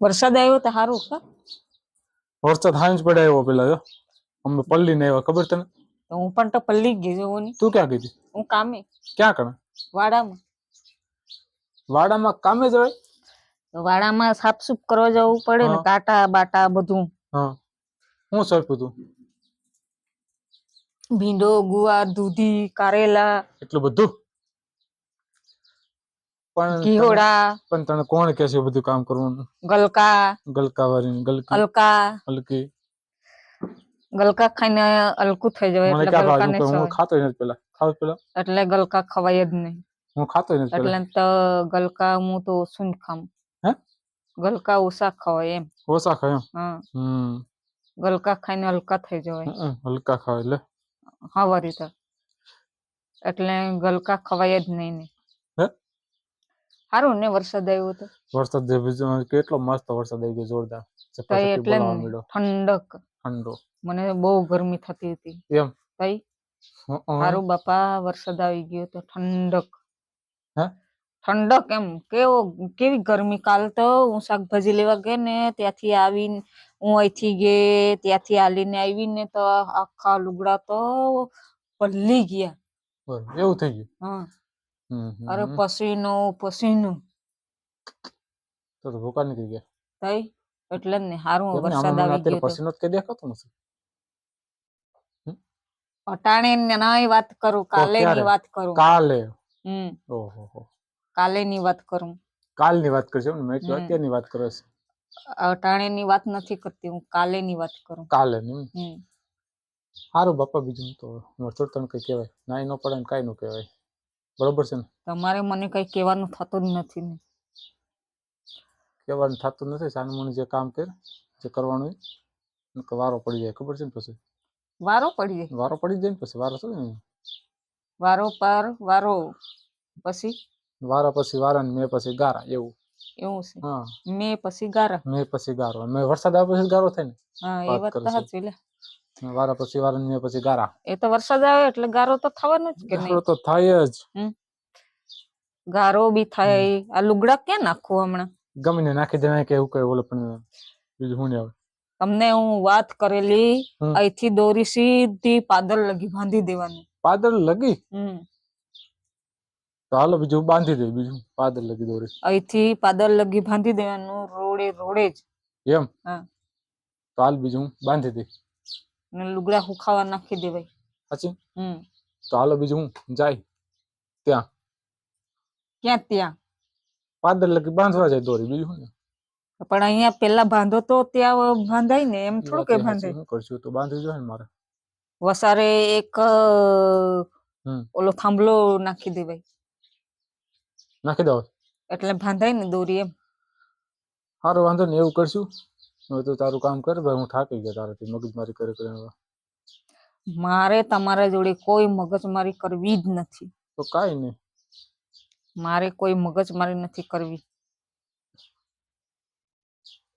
વરસાદ આવ્યો તો સારું કા? વરસાદ હાંજ પડે આવ્યો પેલા જો. અમે પલ્લી ને આવ્યા ખબર તને? હું પણ તો પલ્લી જ ગઈ જોવો ની તું ક્યાં ગઈ હું કામે. ક્યાં કરે વાડામાં. વાડામાં કામે જવાય તો વાડામાં સાફસૂફ કરવા જવું પડે ને કાટા બાટા બધું. હા. હું સરખું તું? ભીંડો ગુવાર દૂધી કારેલા. એટલું બધું? પણ તને- ઘીહોડા પણ તને કોણ કે છે એ બધું કામ કરવાનું? ગલકા. ગલકા વાળી ગલકી. અલકા હલકી ગલકા ખાઈને અલકું થઈ જવાય મને એટલે ક્યાં ગલકા ખાવા ને હું ખાતો નથી પેલા. ખાવ પેલા? એટલે ગલકા ખવાય જ નહીં. હું ખાતો નથી પેલા. એટલે તો ગલકા હું તો ઓછું જ ખામ હે? ગલકા ઓછા ખવાય એમ. ઓછા ખાય એમ. હા. હમ. ગલકા ખાઈને હલકા થઈ જવાય. હમ, હલકા ખાય એટલે હા વરી તો. એટલે ગલકા ખવાય જ નહીં ને. હે? સારું ને વરસાદ આવ્યો તો? વરસાદ કેટલો મસ્ત વરસાદ આવી ગયો જોરદાર એટલે ઠંડક. ઠંડો. મને બહુ ગરમી થતી હતી. એમ? તઈ? હં. બાપા વરસાદ આવી ગયો તો ઠંડક. ઠંડક એમ. કેવો કેવી ગરમી? કાલ તો હું શાકભાજી લેવા ગઈ ને ત્યાંથી આવીને હું અહીંથી ગઈ ત્યાંથી આલીને આવીને તો આખા લુગડા તો પલ્લી ગયા. એવું થઈ ગયું? હા. અરે પસીનો પસીનો. તો તો ભૂકા નીકળી ગયા. તઈ? એટલે જ ને હારું વરસાદ આવી ગયો પસીનો કે દેખાતો નથી. અટાણે નાય વાત કરું કાલે ની વાત કરું. કાલે? હમ. ઓહો હો. કાલે ની વાત કરું. કાલની વાત કરજો ને મેં કીધું હમ. અત્યારની વાત કરો છે. અટાણે ની વાત નથી કરતી હું કાલે ની વાત કરું. કાલે ની સારું બાપા બીજું તો વરસાદ તને કઈ કહેવાય. નાઈ ન પડે ને કઈ નું કહેવાય. બરોબર છે ને? તમારે મને કઈ કહેવાનું થતું જ નથી ને. કહેવાનું થતું નથી. સાનું મને જે કામ કર જે કરવાનું એ વારો પડી જાય. ખબર છે ને પછી? વારો પડી જાય? વારો પડી જાય ને પછી? વારો શું વારો પર વારો પછી? વારા પછી વારા ને મેં પછી ગારા એવું. એવું છે. હા. મેં પછી ગારા? મેં પછી ગારો. મેં વરસાદ આવે પછી ગારો થાય હા એ વાત તો સાચી લે. ને વારા પછી વારા ને પછી ગારા. એ તો વરસાદ આવે એટલે ગારો તો થવાનો જ કે ગારો નહીં? તો થાય જ. ગારો બી થાય આ લુગડા ક્યાં નાખું હમણાં? ગમે ને નાખી દેવાય કે એવું કઈ ઓલો પણ બીજું હું આવે. તમને હું વાત કરેલી હમ. અહીંથી દોરી સીધી પાદર લગી બાંધી દેવાની. પાદર લગી? હમ. તો હાલો બીજું બાંધી દે બીજું પાદર લગી દોરી. અહીંથી પાદર લગી બાંધી દેવાનું રોડે રોડે જ. એમ? હા. તો હાલ બીજું બાંધી દે. ને લુગડા હુખાવા નાખી દેવાય. સાચી હમ. તો હાલો બીજું હું જાય. ત્યાં. ક્યાં ત્યાં? પાદર લગી બાંધવા જાય દોરી બીજું ને પણ અહીંયા પેલા બાંધો તો ત્યાં બાંધાય ને એમ થોડું કે એ બાંધે હાચી. શું કરશું? તો બાંધવી જોઈએ ને મારે. વસારે એક ઓલો થાંભલો નાખી દેવાય નાખી દો? એટલે બાંધાય ને દોરી એમ. સારો વાંધો ને એવું કરશું. હવે તો તારું કામ કર ભાઈ હું થાકી ગયો તારાથી મગજમારી કરી કરીને મારે તમારા જોડે કોઈ મગજમારી કરવી જ નથી. તો કાઈ નહીં. મારે કોઈ મગજમારી નથી કરવી.